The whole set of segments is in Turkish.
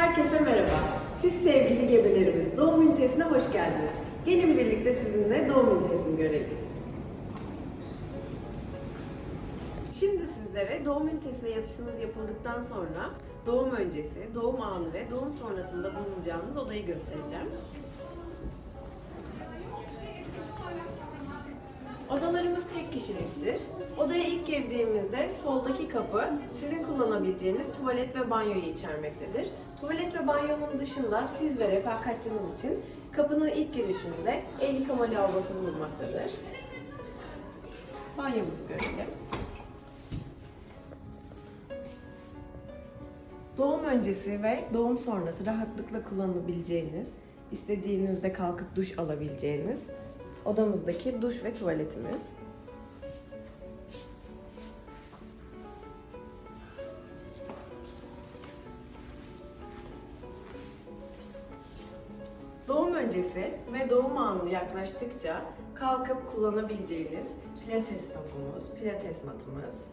Herkese merhaba. Siz sevgili gebelerimiz doğum ünitesine hoş geldiniz. Gelin birlikte sizinle doğum ünitesini görelim. Şimdi sizlere doğum ünitesine yatışınız yapıldıktan sonra doğum öncesi, doğum anı ve doğum sonrasında bulunacağınız odayı göstereceğim. Odalarımız tek kişiliktir. Odaya ilk girdiğimizde soldaki kapı sizin kullanabileceğiniz tuvalet ve banyoyu içermektedir. Tuvalet ve banyonun dışında siz ve refakatçiniz için kapının ilk girişinde el yıkama lavabosu bulunmaktadır. Banyomuzu görelim. Doğum öncesi ve doğum sonrası rahatlıkla kullanabileceğiniz, istediğinizde kalkıp duş alabileceğiniz odamızdaki duş ve tuvaletimiz. Doğum öncesi ve doğum anı yaklaştıkça kalkıp kullanabileceğiniz pilates topumuz, pilates matımız,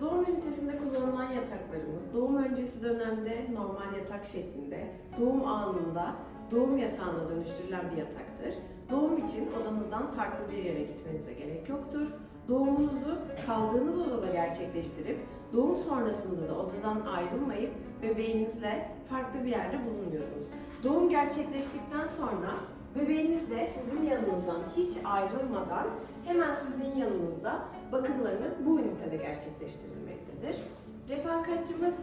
Doğum ünitesinde kullanılan yataklarımız doğum öncesi dönemde normal yatak şeklinde, doğum anında doğum yatağına dönüştürülen bir yataktır. Doğum için odanızdan farklı bir yere gitmenize gerek yoktur. Doğumunuzu kaldığınız odada gerçekleştirip doğum sonrasında da odadan ayrılmayıp bebeğinizle farklı bir yerde bulunmuyorsunuz. Doğum gerçekleştikten sonra bebeğiniz de sizin yanınızdan hiç ayrılmadan hemen sizin yanınızda bakımlarınız bu ünitede gerçekleştirilmektedir. Refakatçimiz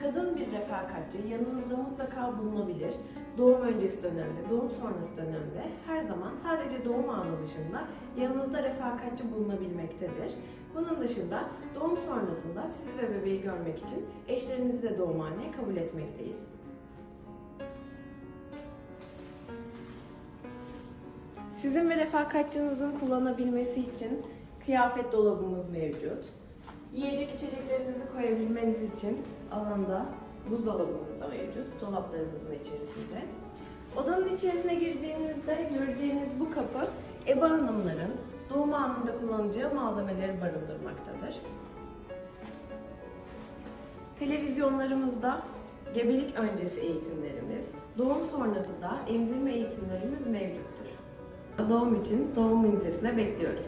kadın bir refakatçi yanınızda mutlaka bulunabilir. Doğum öncesi dönemde, doğum sonrası dönemde her zaman sadece doğum anı dışında yanınızda refakatçi bulunabilmektedir. Bunun dışında doğum sonrasında sizi ve bebeği görmek için eşlerinizi de doğumhaneye kabul etmekteyiz. Sizin ve refakatçinizin kullanabilmesi için kıyafet dolabımız mevcut. Yiyecek içeceklerinizi koyabilmeniz için alanda buzdolabımız da mevcut. Dolaplarımızın içerisinde. Odanın içerisine girdiğinizde göreceğiniz bu kapı ebe hanımların doğum anında kullanacağı malzemeleri barındırmaktadır. Televizyonlarımızda gebelik öncesi eğitimlerimiz, doğum sonrası da emzirme eğitimlerimiz mevcuttur. Doğum için doğum ünitesine bekliyoruz.